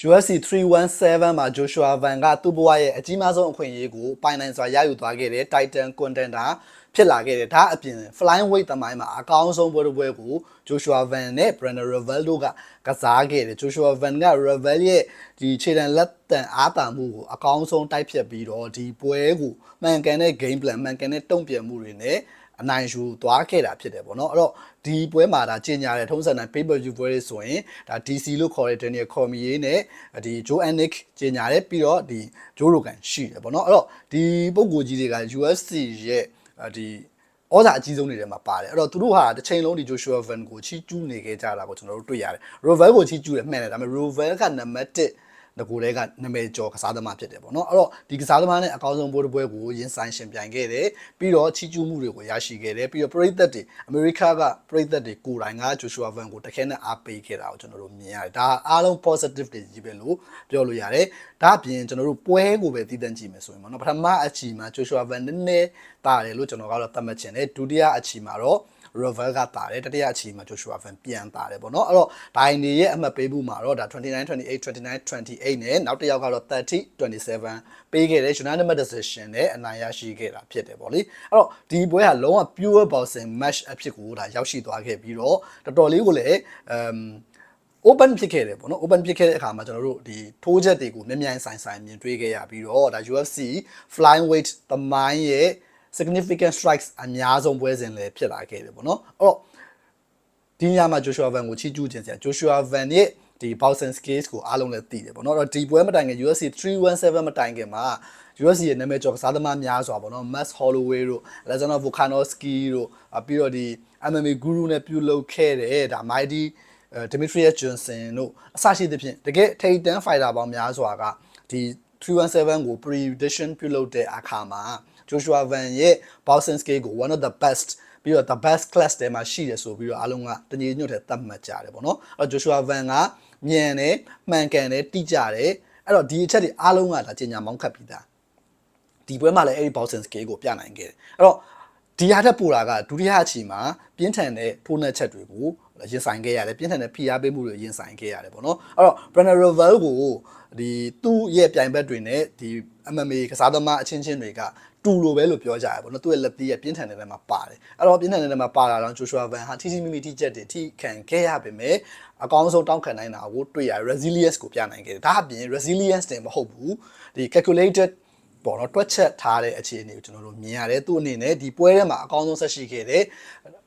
UFC 317မှာ Joshua Van ကသူ့ဘဝရဲ့အကြီးမားဆုံးအခွင့်အရေးကိုပိုင်နိုင်စွာရယူသွားခဲ့တဲ့ Titan Contender ဖြစ်လာခဲ့တယ်ဒါအပြင် Flying Weight သမိုင်းမှာအကောင်းဆုံးပွဲတစ်ပွဲကို Joshua Van နဲ့ Brandon Royval ကကစားခဲ့တယ် Joshua Van က Royval ရဲ့ဒီခြေတံလက်တံအားတာမှုကိုအကောင်းဆုံးတိုက်ဖြတ်ပြီးတော့ဒီပွဲကိုမှန်ကန်တဲ့ game plan မှန်ကန်တဲ့တုံ့ပြန်မှုတွေနဲ့ အနိုင်ယူသွားခဲ့တာဖြစ်တယ်ပေါ့နော်အဲ့တော့ဒီပွဲမှာဒါကြီးညာတဲ့ထုံးစံတိုင်း pay per view ပွဲတွေဆိုရင်ဒါ DC လို့ခေါ်တဲ့ Daniel Cormier နဲ့ဒီ Joe Anik ကြီးညာတဲ့ပြီးတော့ဒီ Joe Rogan ရှိတယ်ပေါ့နော်အဲ့တော့ဒီပုံကိုကြီးတွေက UFC ရဲ့ဒီဩဇာအကြီးဆုံးတွေထဲမှာပါတယ်အဲ့တော့သူတို့ဟာတစ်ချိန်လုံးဒီ Joshua Van ကိုချီးကျူးနေခဲ့ကြတာကိုကျွန်တော်တို့တွေ့ရတယ် Roval ကိုချီးကျူးတယ်မှန်တယ်ဒါပေမဲ့ Roval ကနံပါတ်1 ငကိုတဲကနာမည်ကျော်ကစားသမားဖြစ်တယ်ပေါ့နော်အဲ့တော့ဒီကစားသမားနဲ့အကောင်းဆုံးပွဲတစ်ပွဲကိုရင်ဆိုင်ရှင်ပြိုင်ခဲ့တယ်ပြီးတော့ချီးကျူးမှုတွေကိုရရှိခဲ့တယ်ပြီးတော့ပရိသတ်တွေအမေရိကကပရိသတ်တွေကိုယ်တိုင်ကဂျိုရှူအာဗန်ကိုတခဲနဲ့အားပေးခဲ့တာကိုကျွန်တော်တို့မြင်ရတယ်ဒါအားလုံး positive တွေကြီးပဲလို့ပြောလို့ရတယ်ဒါအပြင်ကျွန်တော်တို့ပွဲကိုပဲတည်တံ့ကြည့်မယ်ဆိုရင်ပေါ့နော်ပထမအချီမှာဂျိုရှူအာဗန်နည်းနည်းတာတယ်လို့ကျွန်တော်ကတော့သတ်မှတ်ချင်တယ်ဒုတိယအချီမှာတော့ Ravel ကပါတယ်တတိယအချီမှာ Joshua Van ပြန်ပါတယ်ပေါ့နော်အဲ့တော့ Dine ရဲ့အမှတ်ပေးမှုမှာတော့ဒါ29 28 29 28နဲ့နောက်တစ်ယောက်ကတော့30 27ပေးခဲ့တဲ့ unanimous decision နဲ့အနိုင်ရရှိခဲ့တာဖြစ်တယ်ပေါ့လေအဲ့တော့ဒီပွဲဟာလုံးဝ pure boxing match အဖြစ်ကိုဒါရောက်ရှိသွားခဲ့ပြီးတော့တော်တော်လေးကိုလည်းအမ် open ဖြစ်ခဲ့တယ်ပေါ့နော် open ဖြစ်ခဲ့တဲ့အခါမှာကျွန်တော်တို့ဒီထိုးချက်တွေကိုမြန်မြန်ဆိုင်ဆိုင်မြင်တွေ့ခဲ့ရပြီးတော့ဒါ UFC flyweight သမိုင်းရဲ့ significant strikes အများဆုံးပွဲစဉ်လည်းဖြစ်လာခဲ့တယ်ပေါ့နော်အဲ့တော့ဒီညမှာ Joshua Van ကိုချီးကျူးခြင်းစရာ Joshua Van ရဲ့ဒီ boxing skills ကိုအားလုံးလည်းသိတယ်ပေါ့နော်အဲ့တော့ဒီပွဲမတိုင်ခင် UFC 317မတိုင်ခင်မှာ UFC ရဲ့နာမည်ကျော်ကစားသမားများစွာပေါ့နော် Max Holloway တို့ Alexander Volkanovski တို့ပြီးတော့ဒီ MMA guru နဲ့ပြုလုပ်ခဲ့တဲ့ဒါ Mighty အဲ Demetrius Johnson တို့အစရှိသဖြင့်တကယ်ထိပ်တန်း fighter ပေါင်းများစွာကဒီ 317ကို prediction ပြုလုပ်တဲ့အခါမှာ Joshua Van ရဲ့ boxing skill ကို one of the best ပြီးတော့ the best class ထဲမှာရှိတယ်ဆိုပြီးတော့အားလုံးကတညီညွတ်တဲ့သတ်မှတ်ကြတယ်ပေါ့နော်အဲ့တော့ Joshua Van ကမြန်တယ်မှန်ကန်တယ်တိကျတယ်အဲ့တော့ဒီအချက်တွေအားလုံးကဒါကျင်ညာမောင်းခတ်ပြီးသားဒီပွဲမှာလည်းအဲ့ဒီ boxing skill ကိုပြနိုင်ခဲ့တယ်အဲ့တော့ဒီဟာတက်ပူတာကဒုတိယအချီမှာပြင်းထန်တဲ့ထိုးနှက်ချက်တွေကို ရင်ဆိုင်ခဲ့ရတယ်ပြင်းထန်တဲ့ဖိအားပေးမှုတွေရင်ဆိုင်ခဲ့ရတယ်ပေါ့နော်အဲ့တော့ Brenner Roval ကိုဒီသူ့ရဲ့ပြိုင်ဘက်တွေနဲ့ဒီ MMA ကစားသမားအချင်းချင်းတွေကတူလိုပဲလို့ပြောကြရပေါ့နော်သူ့ရဲ့လက်သီးရဲ့ပြင်းထန်တဲ့နေရာမှာပါတယ်အဲ့တော့ပြင်းထန်တဲ့နေရာမှာပါလာတော့ Joshua Van ဟာထိထိမိမိထိချက်တွေထိခံခဲ့ရပေမဲ့အကောင်းဆုံးတောင်းခံနိုင်တာကိုတွေ့ရ resilience ကိုပြနိုင်ခဲ့တယ်ဒါအပြင် resilience တင်မဟုတ်ဘူးဒီ calculated ပေါ်တော့တွက်ချက်ထားတဲ့အခြေအနေကိုကျွန်တော်တို့မြင်ရတယ်သူ့အနေနဲ့ဒီပွဲထဲမှာအကောင်းဆုံးဆက်ရှိခဲ့တဲ့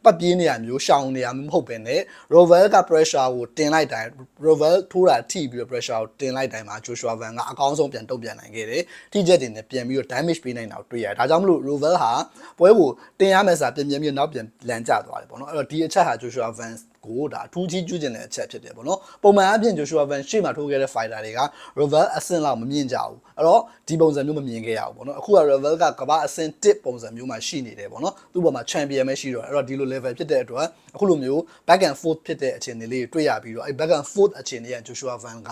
ပတ်ပြေးနေရမျိုးရှောင်နေရမျိုးမဟုတ်ဘဲနဲ့ Roval က pressure ကိုတင်လိုက်တိုင်း Roval ထိုးတာထိပြီးတော့ pressure ကိုတင်လိုက်တိုင်းမှာ Joshua Van ကအကောင်းဆုံးပြန်တုံ့ပြန်နိုင်ခဲ့တယ်ထိချက်တွေနဲ့ပြန်ပြီးတော့ damage ပေးနိုင်တာကိုတွေ့ရတယ်ဒါကြောင့်မလို့ Roval ဟာပွဲကိုတင်ရမယ်ဆိုတာပြန်ပြန်ပြီးနောက်ပြန်လန်ကျသွားတယ်ပေါ့နော်အဲ့တော့ဒီအချက်ဟာ Joshua Van ကိုဒါအထူးကြီးကျွကျင်တဲ့အချက်ဖြစ်တယ်ပေါ့နော်ပုံမှန်အပြင် Joshua Van ရှေ့မှာထိုးခဲ့တဲ့ fighter တွေက Roval အဆင့်လောက်မမြင်ကြဘူးအဲ့တော့ဒီပုံစံမျိုးမမြင်ခဲ့ရဘူးပေါ့နော်အခုက Roval ကကမ္ဘာအဆင့်1ပုံစံမျိုးမှာရှိနေတယ်ပေါ့နော်သူ့ပေါ်မှာ champion ပဲရှိတော့အဲ့တော့ဒီလို level ဖြစ်တဲ့အတွက်အခုလိုမျိုး back and forth ဖြစ်တဲ့အခြေအနေလေးတွေတွေ့ရပြီးတော့အဲ့ back and forth အခြေအနေက Joshua Van က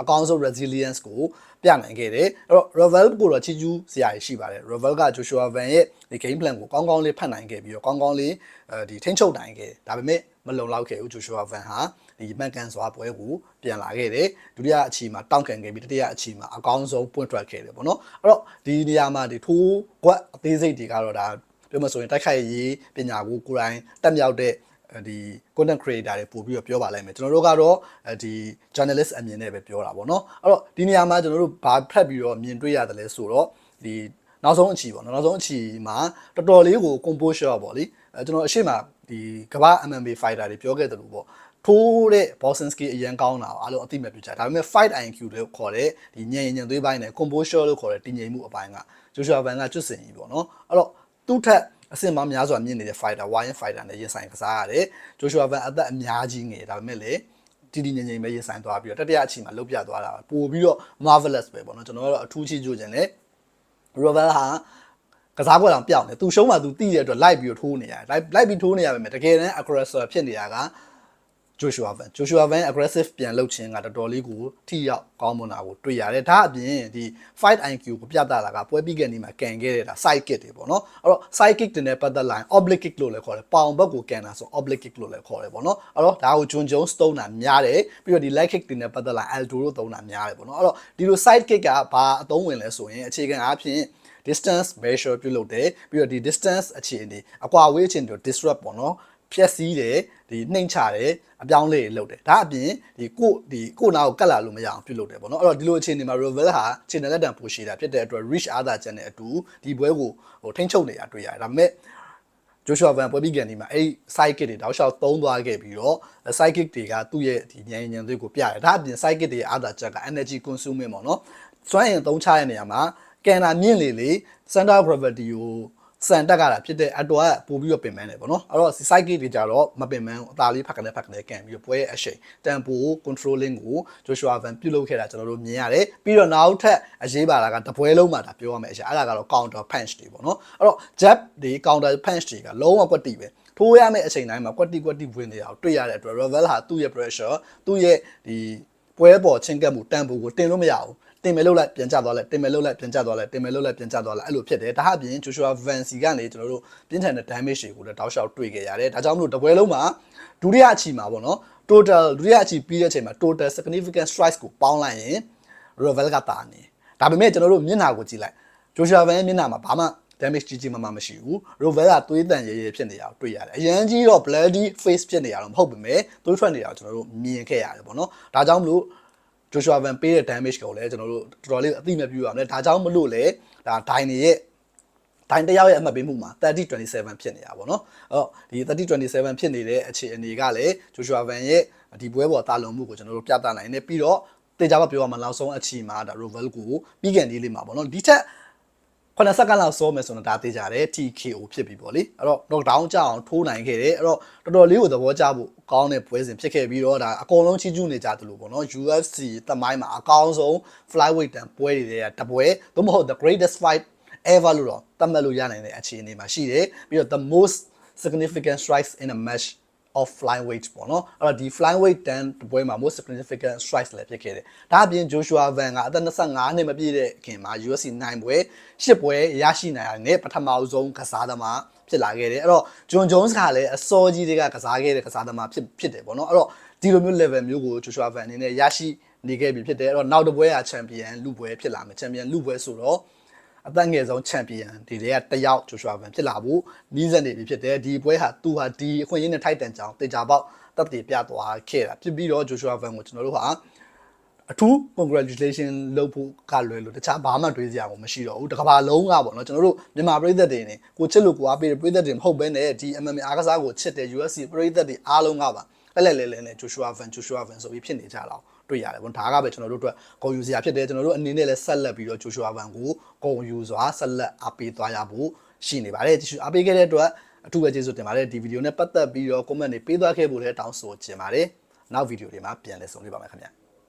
အကောင်းဆုံး resilience ကို ပြနိုင်ခဲ့တယ်အဲ့တော့ Roval ကိုတော့ချီကျူးစရာရှိပါတယ် Roval က Joshua Van ရဲ့ဒီ game plan ကိုကောင်းကောင်းလေးဖတ်နိုင်ခဲ့ပြီးတော့ကောင်းကောင်းလေးအဲဒီထိန်းချုပ်နိုင်ခဲ့ဒါပေမဲ့မလုံလောက်ခဲ့ဘူး Joshua Van ဟာဒီမှန်ကန်စွာပွဲကိုပြန်လာခဲ့တယ်ဒုတိယအချီမှာတောင့်ခံခဲ့ပြီးတတိယအချီမှာအကောင်းဆုံးပွင့်ထွက်ခဲ့တယ်ပေါ့နော်အဲ့တော့ဒီနေရာမှာဒီထိုးကွက်အသေးစိတ်တွေကတော့ဒါပြောမှဆိုရင်တိုက်ခိုက်ရေးပညာကိုကိုယ်တိုင်တက်မြောက်တဲ့ ဒီ content creator တွေပို့ပြီးတော့ပြောပါလိုက်မယ်ကျွန်တော်တို့ကတော့ဒီ journalist အမြင်နဲ့ပဲပြောတာပေါ့နော်အဲ့တော့ဒီနေရာမှာကျွန်တော်တို့ဘာဖက်ပြီးတော့မြင်တွေ့ရတယ်လဲဆိုတော့ဒီနောက်ဆုံးအချီပေါ့နော်နောက်ဆုံးအချီမှာတော်တော်လေးကို composure ပေါ့လေအဲကျွန်တော်အရှိမဒီကမ္ဘာ MMA fighter တွေပြောခဲ့တယ်လို့ပေါ့ထိုးတဲ့ boxing skill အရင်ကောင်းတာအားလုံးအသိမဲ့ပြကြဒါပေမဲ့ fight IQ လို့ခေါ်တဲ့ဒီညင်ညင်သွေးပိုင်းနဲ့ composure လို့ခေါ်တဲ့တည်ငြိမ်မှုအပိုင်းက Joshua Van ကကျွတ်စင်ကြီးပေါ့နော်အဲ့တော့သူ့ထက် အဆင့်မများစွာမြင့်နေတဲ့ fighter wire fighter နဲ့ရင်ဆိုင်ကစားရတယ် Joshua Van အသက်အများကြီးငယ်ဒါပေမဲ့လေတည်တည်ငြိမ်ငြိမ်ပဲရင်ဆိုင်သွားပြီးတော့တတိယအချိန်မှာလုတ်ပြသွားတာပို့ပြီးတော့ marvelous ပဲပေါ့နော်ကျွန်တော်ကတော့အထူးချီးကျူးခြင်းနဲ့ Rovel ဟာကစားပွဲတော်ပြောင်းတယ်သူရှုံးမှသူတိတဲ့အတွက်လိုက်ပြီးတော့ထိုးနေရတယ်လိုက်လိုက်ပြီးထိုးနေရပါမယ်တကယ်တမ်း aggressor ဖြစ်နေတာက Joshua Van Joshua Van aggressive ပြန်လုပ်ခြင်းကတော်တော်လေးကိုထိရောက်ကောင်းမွန်တာကိုတွေ့ရတယ်ဒါအပြင်ဒီ fight IQ ကိုပြသတာကပွဲပြီးကနေမှာကန်ခဲ့တဲ့ဒါ side kick တွေပေါ့နော်အဲ့တော့ side kick တွေနဲ့ပတ်သက်လာရင် oblique kick လို့လည်းခေါ်တယ်ပေါင်ဘက်ကိုကန်တာဆို oblique kick လို့လည်းခေါ်တယ်ပေါ့နော်အဲ့တော့ဒါကိုဂျွန်ဂျုံးစတုံးတာများတယ်ပြီးတော့ဒီ leg kick တွေနဲ့ပတ်သက်လာ alto လို့သုံးတာများတယ်ပေါ့နော်အဲ့တော့ဒီလို side kick ကဘာအသုံးဝင်လဲဆိုရင်အခြေခံအားဖြင့် distance measure ပြုလုပ်တယ်ပြီးတော့ဒီ distance အခြေအနေအကွာဝေးအခြေအနေကို disrupt ပေါ့နော် ဖြက်စီးတယ်ဒီနှိမ်ချတယ်အပြောင်းလဲလုပ်တယ်ဒါအပြင်ဒီကိုဒီကိုနာကိုကတ်လာလို့မရအောင်ပြုလုပ်တယ်ပေါ့နော်အဲ့တော့ဒီလိုအခြေအနေမှာ Revel ဟာခြေနယ်လက်တံပိုရှိတာဖြစ်တဲ့အတွက် reach အားသာချက်နဲ့အတူဒီပွဲကိုဟိုထိန်းချုပ်နေတာတွေ့ရတယ်ဒါပေမဲ့ Joshua Van ပွဲပြီးကန်ဒီမှာအဲ့ side kick တွေတောက်လျှောက်သုံးသွားခဲ့ပြီးတော့ side kick တွေကသူ့ရဲ့ဒီညံညံသွေးကိုပြတယ်ဒါအပြင် side kick တွေရဲ့အားသာချက်က energy consuming ပေါ့နော်စွမ်းအင်သုံးချတဲ့နေရာမှာကန်နာမြင့်လေလေ center of gravity ကို စံတက်ကြတာဖြစ်တဲ့အတော်ကပို့ပြီးတော့ပင်ပန်းတယ်ပေါ့နော်အဲ့တော့ side kick တွေကြတော့မပင်ပန်းအသာလေးဖက်ကနေဖက်ကနေကန်ပြီးတော့ပွဲရဲ့အရှိန် tempo controlling ကို Joshua Van ပြုလုပ်ခဲ့တာကျွန်တော်တို့မြင်ရတယ်ပြီးတော့နောက်ထပ်အရေးပါတာကတပွဲလုံးမှာဒါပြောရမယ်အရာအဲ့ဒါကတော့ counter punch တွေပေါ့နော်အဲ့တော့ jab တွေ counter punch တွေကလုံးဝကွက်တီပဲထိုးရမယ့်အချိန်တိုင်းမှာကွက်တီကွက်တီဝင်နေတာကိုတွေ့ရတဲ့အတွက် Revel ဟာသူ့ရဲ့ pressure သူ့ရဲ့ဒီပွဲပေါ်ချင်းကပ်မှုတန်ဖိုးကိုတင်လို့မရဘူး တင်မယ်လို့လိုက်ပြန်ကျသွားလိုက်တင်မယ်လို့လိုက်ပြန်ကျသွားလိုက်တင်မယ်လို့လိုက်ပြန်ကျသွားလိုက်အဲ့လိုဖြစ်တယ်ဒါအပြင် Joshua Vancy ကနေကျွန်တော်တို့ပြင်းထန်တဲ့ damage တွေကိုလည်းတောက်လျှောက်တွေ့ခဲ့ရတယ်ဒါကြောင့်မလို့တပွဲလုံးမှာဒုတိယအချီမှာပေါ့နော် total ဒုတိယအချီပြီးတဲ့အချိန်မှာ total significant strikes ကိုပေါင်းလိုက်ရင် Revel ကတာနေဒါပေမဲ့ကျွန်တော်တို့မျက်နှာကိုကြည့်လိုက် Joshua Van ရဲ့မျက်နှာမှာဘာမှ damage ကြီးကြီးမားမားမရှိဘူး Rovel ကသွေးတန်ရဲရဲဖြစ်နေတာကိုတွေ့ရတယ်အရန်ကြီးတော့ bloody face ဖြစ်နေတာတော့မဟုတ်ပါမယ်သွေးထွက်နေတာကိုကျွန်တော်တို့မြင်ခဲ့ရတယ်ပေါ့နော်ဒါကြောင့်မလို့ Joshua Van ပေးတဲ့ damage ကိုလည်းကျွန်တော်တို့တော်တော်လေးအသိမဲ့ပြုရအောင်လေဒါကြောင့်မလို့လေဒါဒိုင်နေရဲ့ဒိုင်တယောက်ရဲ့အမှတ်ပေးမှုမှာ3027ဖြစ်နေတာပေါ့နော်အဲ့တော့ဒီ3027ဖြစ်နေတဲ့အခြေအနေကလည်း Joshua Van ရဲ့ဒီပွဲပေါ်တာလုံမှုကိုကျွန်တော်တို့ပြသနိုင်တယ်ပြီးတော့တေချာမပြောရမှာနောက်ဆုံးအချီမှာဒါ Rovel ကိုပြီးကန်ဒီလေးမှာပေါ့နော်ဒီထက် 9စက္ကန့်လောက်စောမယ်ဆိုတော့ဒါသေးကြတယ် TKO ဖြစ်ပြီပေါ့လေအဲ့တော့ knockdown ကြအောင်ထိုးနိုင်ခဲ့တယ်အဲ့တော့တော်တော်လေးကိုသဘောကျဖို့ကောင်းတဲ့ပွဲစဉ်ဖြစ်ခဲ့ပြီးတော့ဒါအကုန်လုံးချီးကျူးနေကြတယ်လို့ပေါ့နော် UFC တမိုင်းမှာအကောင်းဆုံး flyweight တန်ပွဲတွေတွေကတပွဲသို့မဟုတ် the greatest fight ever လို့တော့သတ်မှတ်လို့ရနိုင်တဲ့အခြေအနေမှာရှိတယ်ပြီးတော့ the most significant strikes in a match of flying weight ပေါ့နော်အဲ့တော့ဒီ flying weight တန်ပွဲမှာ most significant strikes လည်းဖြစ်ခဲ့တယ်ဒါအပြင် Joshua Van ကအသက်25နှစ်မပြည့်တဲ့ခင်မှာ UFC နိုင်ပွဲ10ပွဲရရှိနိုင်ရတဲ့ပထမဆုံးကစားသမားဖြစ်လာခဲ့တယ်အဲ့တော့ John Jones ကလည်းအစောကြီးတွေကကစားခဲ့တဲ့ကစားသမားဖြစ်ဖြစ်တယ်ပေါ့နော်အဲ့တော့ဒီလိုမျိုး level မျိုးကို Joshua Van အနေနဲ့ရရှိနေခဲ့ပြီဖြစ်တယ်အဲ့တော့နောက်တစ်ပွဲက champion လူပွဲဖြစ်လာမယ် champion လူပွဲဆိုတော့ အသက်ငယ်ဆုံးချန်ပီယံဒီတွေကတယောက်ဂျိုရှွာဗန်ဖြစ်လာဖို့နီးစပ်နေပြီဖြစ်တယ်ဒီပွဲဟာသူဟာဒီအခွင့်အရေးနဲ့ထိုက်တန်ကြောင်းတေချာပေါက်တပ်တည်ပြသွားခဲ့တာဖြစ်ပြီးတော့ဂျိုရှွာဗန်ကိုကျွန်တော်တို့ဟာအထူး congratulation လုပ်ဖို့ကလွယ်လို့တခြားဘာမှတွေးစရာကိုမရှိတော့ဘူးတကဘာလုံးကပေါ့နော်ကျွန်တော်တို့မြန်မာပြည်သက်တွေနေကိုချစ်လို့ကိုအားပေးတဲ့ပြည်သက်တွေမဟုတ်ဘဲနဲ့ဒီ MMA အားကစားကိုချစ်တဲ့ UFC ပြည်သက်တွေအားလုံးကပါလဲလဲလဲလဲနဲ့ဂျိုရှွာဗန်ဂျိုရှွာဗန်ဆိုပြီးဖြစ်နေကြတော့ တွေ့ရတယ်ပေါ့ဒါကပဲကျွန်တော်တို့အတွက်ဂုဏ်ယူစရာဖြစ်တယ်ကျွန်တော်တို့အနေနဲ့လည်းဆက်လက်ပြီးတော့ဂျိုရှွာဗန်ကိုဂုဏ်ယူစွာဆက်လက်အားပေးသွားရဖို့ရှိနေပါတယ်ကြည့်ရှုအားပေးခဲ့တဲ့အတွက်အထူးပဲကျေးဇူးတင်ပါတယ်ဒီဗီဒီယိုနဲ့ပတ်သက်ပြီးတော့ comment တွေပေးသွားခဲ့ဖို့လည်းတောင်းဆိုချင်ပါတယ်နောက်ဗီဒီယိုတွေမှာပြန်လည်ဆုံတွေ့ပါမယ်ခင်ဗျာ